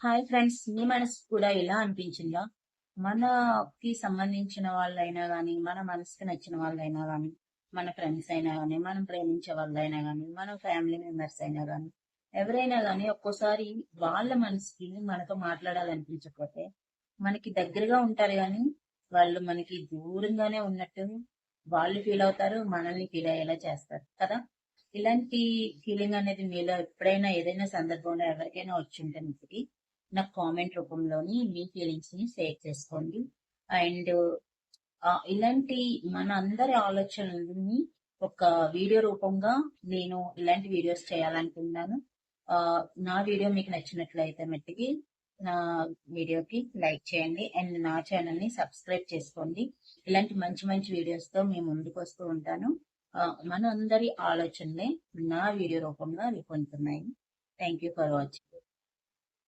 Hi friends మీ మనసు కూడా ఇలా అనిపించిందా? మనకి సంబంధించిన వాళ్ళైనా కానీ మన మనసుకి నచ్చిన వాళ్ళైనా కానీ మన ఫ్రెండ్స్ అయినా కానీ మనం ప్రేమించే వాళ్ళైనా కానీ మన ఫ్యామిలీ మెంబర్స్ అయినా కానీ ఎవరైనా కానీ ఒక్కోసారి వాళ్ళ మనసుకి మనతో మాట్లాడాలనిపించకపోతే మనకి దగ్గరగా ఉంటారు కానీ వాళ్ళు మనకి దూరంగానే ఉన్నట్టు వాళ్ళు ఫీల్ అవుతారు మనల్ని ఫీల్ అయ్యేలా చేస్తారు కదా? ఇలాంటి ఫీలింగ్ అనేది మీలో ఎప్పుడైనా ఏదైనా సందర్భంలో ఎవరికైనా వచ్చి ఉంటుంది నాకు కామెంట్ రూపంలోని మీ ఫీలింగ్స్ని షేర్ చేసుకోండి. అండ్ ఇలాంటి మన అందరి ఆలోచనలని ఒక వీడియో రూపంగా నేను ఇలాంటి వీడియోస్ చేయాలనుకున్నాను నా వీడియో మీకు నచ్చినట్లయితే మట్టికి నా వీడియోకి లైక్ చేయండి. అండ్ నా ఛానల్ని సబ్స్క్రైబ్ చేసుకోండి. ఇలాంటి మంచి మంచి వీడియోస్తో మేము ముందుకు వస్తూ ఉంటాను. మన అందరి ఆలోచనలే నా వీడియో రూపంగా రూపొందుతున్నాయి. Thank you for watching